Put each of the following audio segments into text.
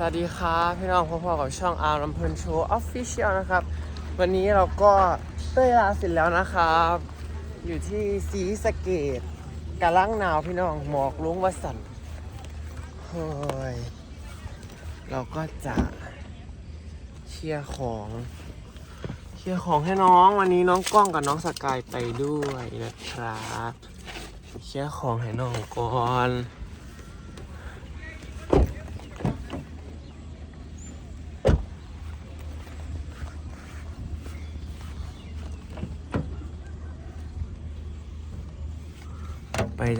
สวัสดีครับพี่น้องพ่อๆกับช่องอาร์ลำเพลินโชว์ออฟฟิเชียลนะครับ วันนี้เราก็เต้ยลาเสร็จแล้วนะครับ อยู่ที่สีสเกตกะลังหนาวพี่น้องหมอกลุ้งวสันเฮ้ยเราก็จะเคลียร์ของเคลียร์ของให้น้องวันนี้น้องกล้องกับน้องสกายไปด้วยนะครับเคลียร์ของให้น้องก่อน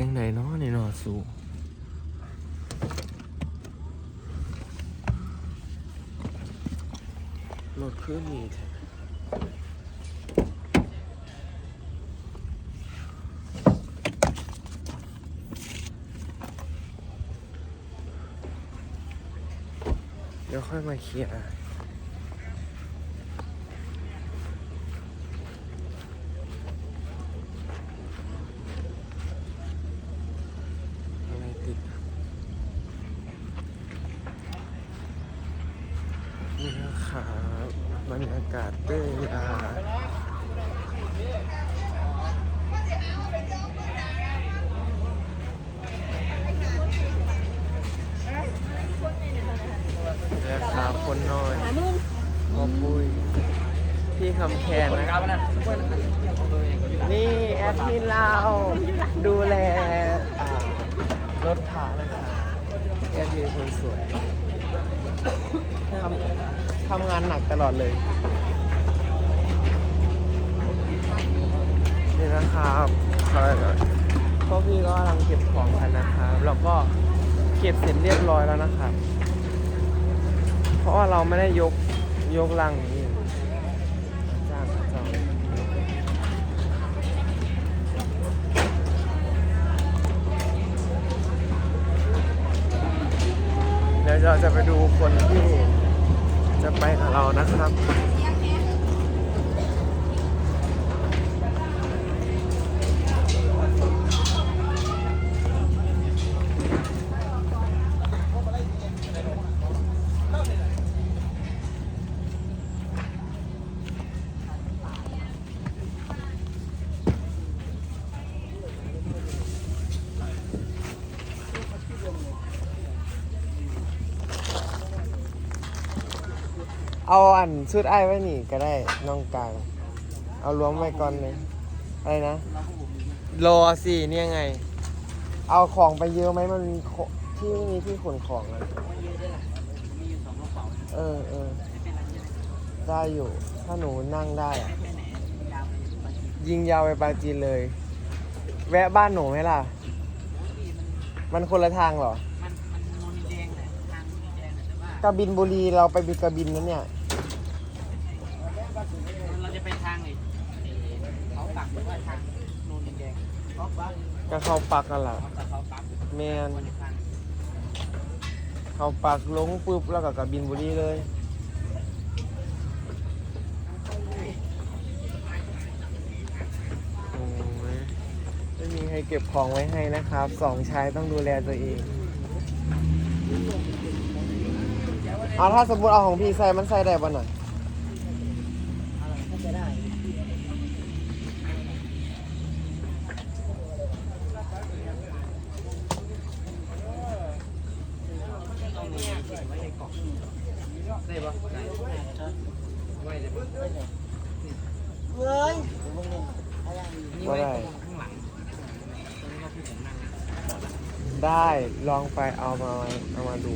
จังไหนเนาะในนอสูรถคือมีแท้เดี๋ยวค่อยมาเคลียร์ติดนี่นะครับบรรยากาศเต้ยอาแล้วครับคนน้อยพ่อปุ้ยพี่คำแคนนะครับ นี่แอดมินเราดูแลรถพานะครับแอดมินคนสวยทำ ทำงานหนักตลอดเลย นี่นะครับพวกพี่ก็กำลังเก็บของกันนะครับแล้วก็เก็บเสร็จเรียบร้อยแล้วนะครับ เพราะว่าเราไม่ได้ยกยกลังนี้จ้างจองเดี๋ยวเราจะไปดูคนที่ ไปกับเรานะครับ เอาอันชุดไอ้ายไว้นี่ก็ได้น้องกลาง เอารวมไว้ก่อนเลยอะไรนะ รอสิเนี่ยไง เอาของไปเยอะไหมมันมีขที่ไม่มีที่ขนของอะเออเออได้อยู่ ถ้าหนูนั่งได้อะยิงยาวไปปาจีนเลย แวะบ้านหนูไหมล่ะ มันคนละทางเหรอ มันมันนนแดงแหละทางนนแดงแต่ว่ากระบินบุรีเราไปบินกระบินนั้นเนี่ย เราจะไปทางไอ้เขาปั ก็เข้าปักกันล่ะเขาปักเขาปักแมนเข้าปักลงปุ๊บแล้วก็กระบินบุรีเลยโอ้ยไม่มีใครเก็บของไว้ให้นะครับสองชายต้องดูแลตัวเองเอาถ้าสมมติเอาของพี่ใส่มันใส่ได้ป่ะหน่อย อะไรก็จะได้ต้องมีเก็บไว้ในกล่องได้ปะได้ไว้เลยปะเฮ้ย นี่ไว้ตรงข้างหลังตรงนี้ก็คือผมนั่งได้ลองไปเอามาเอามาดู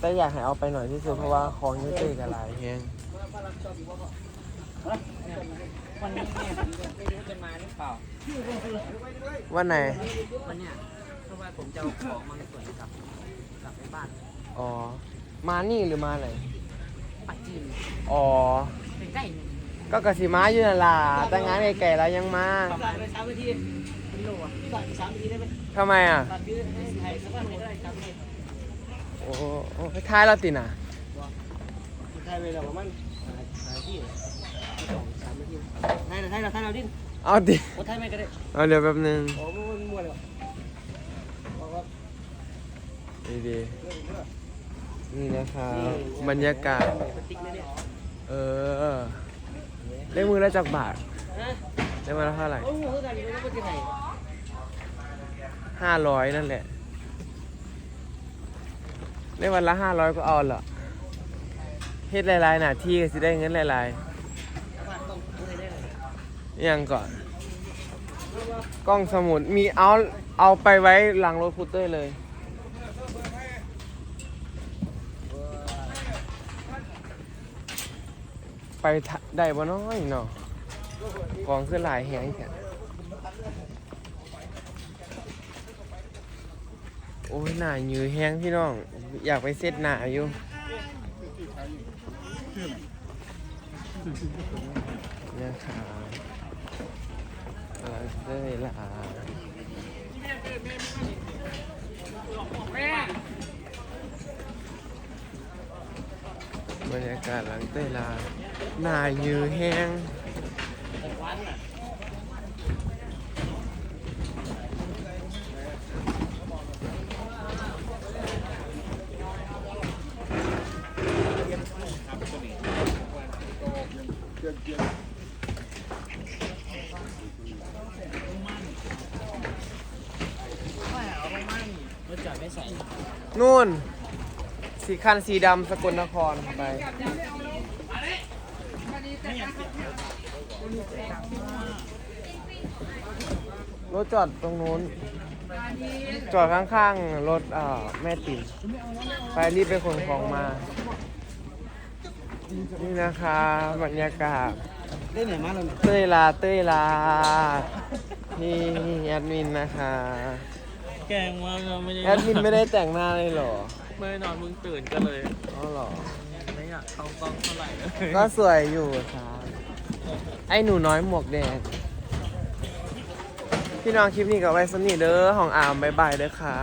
แต่อยากให้เอาไปหน่อยที่สุดเพราะว่าของเยอะเกินกับหลายแฮงวันนี้เนี่ยผมไม่รู้จะมาหรือเปล่าวันไหน วันเนี้ยเพราะว่าผมจะเอาของมาส่วนกลับกลับไปบ้านอ๋อ มานี่หรือมาไหนปัจจีนอ๋อ ใกล้ๆเนี่ ยก็กสิมาอยู่นั่นล่ะแต่งานไก่ๆแล้วยังมาประมาณไปสามนาทีกิโลอะตัดสามนาทีได้ไหมทำไมอะ ตัดยืดให้ไทยสักวันไม่ได้สามนาทีโอ้โอ้ท้ายเราติน่ะไทยเวลาประมาณสามนาทีสองสามนาทีไทยไทยเราไทยเราดิ้นเอาดิโอ้ไทยไม่ก็ได้เอาเดี๋ยวแป๊บนึงโอ้มันมัวเลยบอกว่าดีดีๆนี่นะครับบรรยากาศติ๊กเลยเนี่ยเออ ได้มือละจากบาทฮะได้มาละเท่าไหร่โอ้โหกันนี่มันเป็นไงห้าร้อยนั่นแหละ ได้วันละห้าร้อยก็เอาละเฮ็ดหลายๆหน้าที่ก็สิได้เงินหลายผ่านต้องพูดได้เลยๆอิหยังก่อน กล้องสมุดมีเอาเอาไปไว้หลังรถคูเตอร์เลย ไปได้บ่น้อยเนาะกองขึ้นหลายแหงแค่โอ้ยหน้ายือแห้งพี่น้อง อยากไปเซ็ตหน้าอยู่เนี่ยค่ะกำลังเต้ยลาบรรยากาศหลังเต้ยลา หน้ายือแห้งนู่น สีคันสีดำสกลนครไป รถจอดตรงนู้น จอดข้างๆ รถเอ่อแม่ติ๋มไปรีบไปขนของมา นี่นะคะบรรยากาศได้ไหนมาแล้วเนี่ยเต้ยลาเต้ยลา นี่แอดมินนะคะ แกงว่าเราไม่ได้แอดมินไม่ได้แต่งหน้าเลยเหรอเมื่อนอนมึงตื่นก็เลย อ๋อเหรอไม่อยาก เขากล้องเท่าไหร่เลยก็สวยอยู่ครับไอ้หนูน้อยหมวกแดงพี่น้องคลิปนี้ก็ไว้สำนีเด้อของอามบายบายเด้อค่ะ